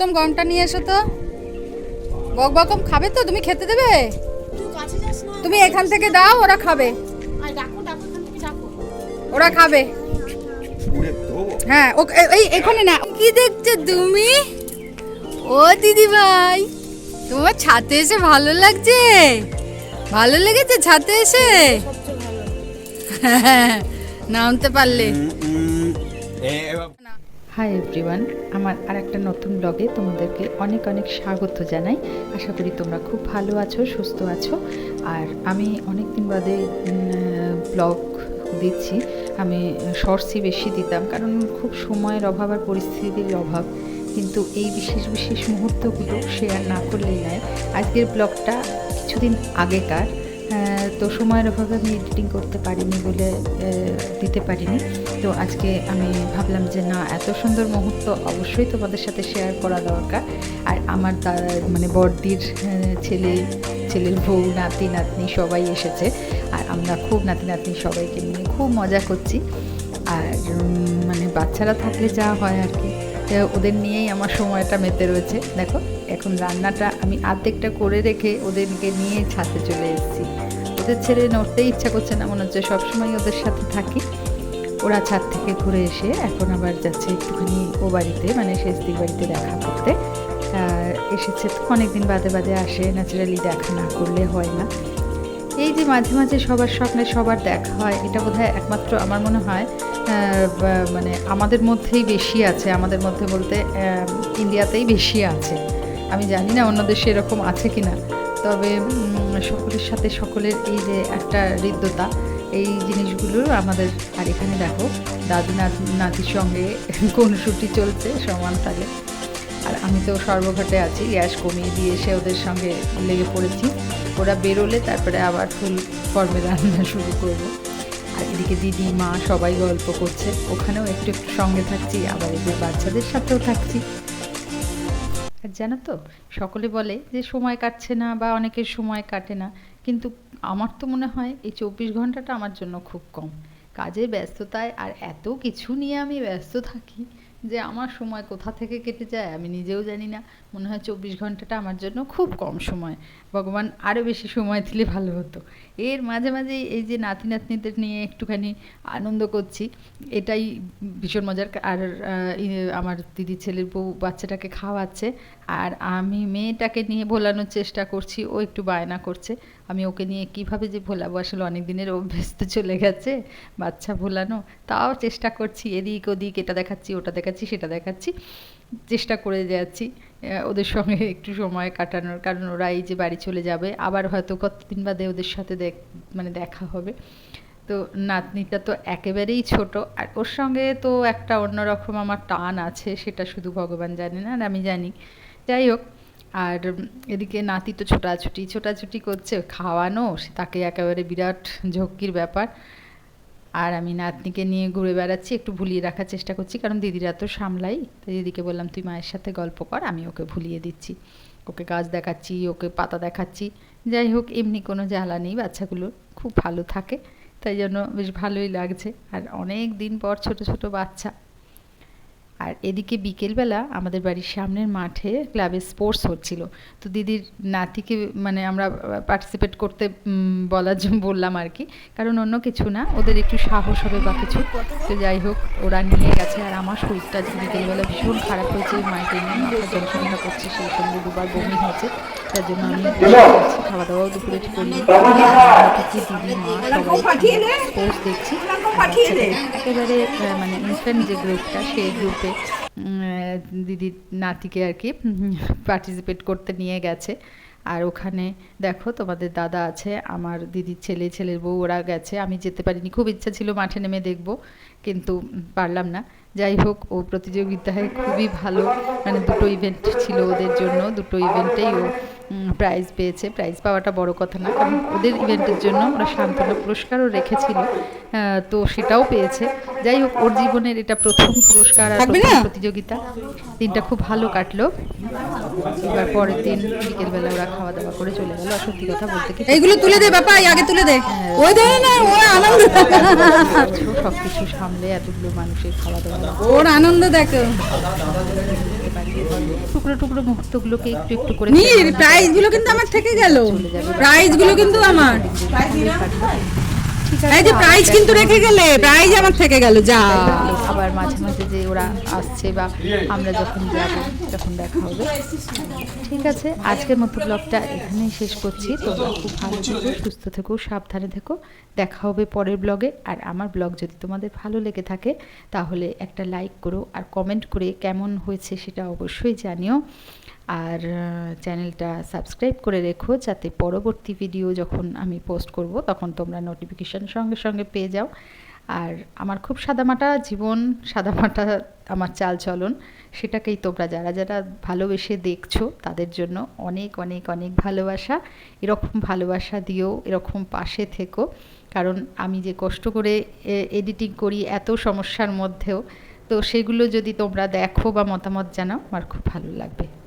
উত্তম গমটা নিয়ে এসো তো। বক বকম খাবে তো? তুমি খেতে দেবে? তুমি এখান থেকে দাও ওরা খাবে। ওরা খাবে। হ্যাঁ ও এই এখানে না। কি দেখছ তুমি? ও দিদি ভাই তোমার ছাতে এসে ভালো লাগছে? ভালো লেগেছে ছাতে এসে? নামতে পারলে। হাই এভরিওয়ান আমার আর একটা নতুন ব্লগে তোমাদেরকে অনেক অনেক স্বাগত জানাই। আশা করি তোমরা খুব ভালো আছো, সুস্থ আছো। আর আমি অনেক দিন বাদে ব্লগ দিচ্ছি। আমি শর্টসই বেশি দিতাম কারণ খুব সময়ের অভাব আর পরিস্থিতির অভাব। কিন্তু এই বিশেষ বিশেষ মুহূর্তগুলো শেয়ার না করলেই নয়। আজকের ব্লগটা কিছুদিন আগেকার। তো সময়ের অভাবে আমি এডিটিং করতে পারিনি বলে দিতে পারিনি। তো আজকে আমি ভাবলাম যে না এত সুন্দর মুহূর্ত অবশ্যই তোমাদের সাথে শেয়ার করা দরকার। আর আমার দা- মানে বড়দির আহ, ছেলে ছেলের বউ নাতি নাতনি সবাই এসেছে। আর আমরা খুব নাতি নাতনি সবাইকে নিয়ে খুব মজা করছি। আর মানে বাচ্চারা থাকলে যা হয় আর কি। ওদের নিয়েই আমার সময়টা মেতে রয়েছে। দেখো এখন রান্নাটা আমি আর্ধেকটা করে রেখে ওদেরকে নিয়ে ছাতে চলে এসেছি। ওদের ছেড়ে নড়তেই ইচ্ছা করছে না মনে হচ্ছে সবসময় ওদের সাথে থাকি। ওরা ছাদ থেকে ঘুরে এসে এখন আবার যাচ্ছে একটুখানি ও বাড়িতে মানে শেষদির বাড়িতে দেখা করতে। এসেছে তো অনেকদিন বাদে বাদে আসে ন্যাচারালি দেখা না করলে হয় না। এই যে মাঝে মাঝে সবার স্বপ্নে সবার দেখা হয়, এটা বোধহয় একমাত্র আমার মনে হয় মানে আমাদের মধ্যেই বেশি আছে, আমাদের মধ্যে বলতে ইন্ডিয়াতেই বেশি আছে। আমি জানি না অন্য দেশে এরকম আছে কি না তবে সকলের সাথে সকলের এই যে একটা হৃদ্যতা এই জিনিসগুলো আমাদের, আর এখানে দেখো, দাদু নাত- নাতির সঙ্গে কোন শুটি চলছে সমান তালে। আর আমি তো সর্বঘটে আছি, গ্যাস কমিয়ে দিয়ে এসে ওদের সঙ্গে লেগে পড়েছি। ওরা বেরোলে তারপরে আবার ফুল ফর্মে রান্না শুরু করব। আর এদিকে দিদি, মা সবাই গল্প করছে। ওখানেও একটু একটু সঙ্গে থাকছি, আবার এদের বাচ্চাদের সাথেও থাকছি। আর জানো তো, সকলে বলে যে সময় কাটছে না বা অনেকের সময় কাটে না। কিন্তু আমার তো মনে হয় এই চব্বিশ ঘন্টাটা আমার জন্য খুব কম। কাজের ব্যস্ততায় আর এত কিছু নিয়ে আমি ব্যস্ত থাকি যে আমার সময় কোথা থেকে কেটে যায় আমি নিজেও জানি না। মনে হয় চব্বিশ ঘন্টাটা আমার জন্য খুব কম সময়। ভগবান আরও বেশি সময় দিলে ভালো হতো। এর মাঝে মাঝে এই যে নাতি নাতনিদের নিয়ে একটুখানি আনন্দ করছি, এটাই ভীষণ মজার। আর আমার দিদি ছেলের বউ বাচ্চাটাকে খাওয়াচ্ছে আর আমি মেয়েটাকে নিয়ে ভোলানোর চেষ্টা করছি, ও একটু বায়না করছে। আমি ওকে নিয়ে কীভাবে যে ভোলাবো? আসলে অনেক দিনের অভ্যেস তো চলে গেছে, বাচ্চা ভোলানো। তাও চেষ্টা করছি, এদিক ওদিক, এটা দেখাচ্ছি, ওটা দেখাচ্ছি, সেটা দেখাচ্ছি। চেষ্টা করে যাচ্ছি ওদের সঙ্গে একটু সময় কাটানোর, কারণ ওরা এই যে বাড়ি চলে যাবে, আবার হয়তো কতদিন বাদে ওদের সাথে দেখ মানে দেখা হবে। তো নাতনিটা তো একেবারেই ছোট, আর ওর সঙ্গে তো একটা অন্যরকম আমার টান আছে, সেটা শুধু ভগবান জানে না, আর আমি জানি। যাই হোক, আর এদিকে নাতি তো ছোটাছুটি ছোটাছুটি করছে, খাওয়ানো তাকে একেবারে বিরাট ঝক্কির ব্যাপার। আর আমি নাতনিকে নিয়ে ঘুরে বেড়াচ্ছি, একটু ভুলিয়ে রাখার চেষ্টা করছি, কারণ দিদিরা তো সামলাই। তাই দিদিকে বললাম, তুই মায়ের সাথে গল্প কর, আমি ওকে ভুলিয়ে দিচ্ছি। ওকে গাছ দেখাচ্ছি, ওকে পাতা দেখাচ্ছি। যাই হোক, এমনি কোনো জ্বালা নেই, বাচ্চাগুলো খুব ভালো থাকে। তাই জন্য বেশ ভালোই লাগছে। আর অনেক দিন পর ছোট ছোট বাচ্চা। আর এদিকে বিকেলবেলা আমাদের বাড়ির সামনের মাঠে ক্লাবে স্পোর্টস হচ্ছিল। তো দিদির নাতিকে মানে আমরা পার্টিসিপেট করতে বলার জন্য বললাম আর কি। কারণ অন্য কিছু না, ওদের একটু সাহস হবে বা কিছু। তো যাই হোক, ওরা নিয়ে গেছে আর আমার শরীরটা বিকেলবেলা ভীষণ খারাপ হয়েছে মাইগ্রেন মাথা যন্ত্রণা করছে, সেই সঙ্গে দুবার বমি হয়েছে। তার জন্য আমি খাওয়া দাওয়াও দুপুরে দিদি মা সবাই দেখছি। আহ, মানে যে গ্রুপটা সেই গ্রুপে দিদির নাতিকে আর কি পার্টিসিপেট করতে নিয়ে গেছে। আর ওখানে দেখো তোমাদের দাদা আছে আমার দিদির ছেলে ছেলের বউ ওরা গেছে। আমি যেতে পারিনি খুব ইচ্ছা ছিল মাঠে নেমে দেখব কিন্তু পারলাম না। যাই হোক ও প্রতিযোগিতায় খুবই ভালো মানে দুটো ইভেন্ট ছিল ওদের জন্য দুটো ইভেন্টেই ও প্রাইজ পেয়েছে। প্রাইজ পাওয়াটা বড় কথা না কারণ ওদের ইভেন্টের জন্য ওরা সান্ত্বনা পুরস্কারও রেখেছিল তো সেটাও পেয়েছে। যাই হোক ওর জীবনের এটা প্রথম পুরস্কার আর? প্রতিযোগিতা। দিনটা খুব ভালো কাটলো। এবার পরের দিন বিকেলবেলা ওরা খাওয়া দাওয়া করে চলে গেল। আর সত্যি কথা বলতে কি এইগুলো তুলে দে বাপা আগে তুলে দে। ওই ধরে না ওর আনন্দ। সব কিছু সামলে এতগুলো মানুষের খাওয়া দাওয়া ওর আনন্দ দেখো। টুকরো টুকরো মুহূর্তগুলোকে একটু একটু করে নীর প্রাইজগুলো কিন্তু আমার থেকে গেল। প্রাইজগুলো কিন্তু আমার। এই যে প্রাইজ কিন্তু রেখে গেলে প্রাইজ আমার থেকে গেল, যা। আবার মাঝে মাঝে যে ওরা আসছে বা আমরা যখন যাব, তখন দেখা হবে। ঠিক আছে, আজকের মতো ব্লগটা এখানেই শেষ করছি। তোমরা খুব ভালো থেকো, সুস্থ থেকো, সাবধানে থেকো। দেখা হবে পরের ব্লগে আর আমার ব্লগ যদি তোমাদের ভালো লেগে থাকে, তাহলে একটা লাইক করো আর কমেন্ট করে কেমন হয়েছে সেটা অবশ্যই জানিও। আর চ্যানেলটা সাবস্ক্রাইব করে রেখো যাতে পরবর্তী ভিডিও যখন আমি পোস্ট করব, তখন তোমরা নোটিফিকেশান সঙ্গে সঙ্গে পেয়ে যাও। আর আমার খুব সাদামাটা জীবন, সাদামাটা আমার চাল চলন, সেটাকেই তোমরা যারা যারা ভালোবেসে দেখছ, তাদের জন্য অনেক অনেক অনেক ভালোবাসা। এরকম ভালোবাসা দিও, এরকম পাশে থেকো। কারণ আমি যে কষ্ট করে এডিটিং করি এত সমস্যার মধ্যেও, তো সেগুলো যদি তোমরা দেখো বা মতামত জানাও, আমার খুব ভালো লাগবে।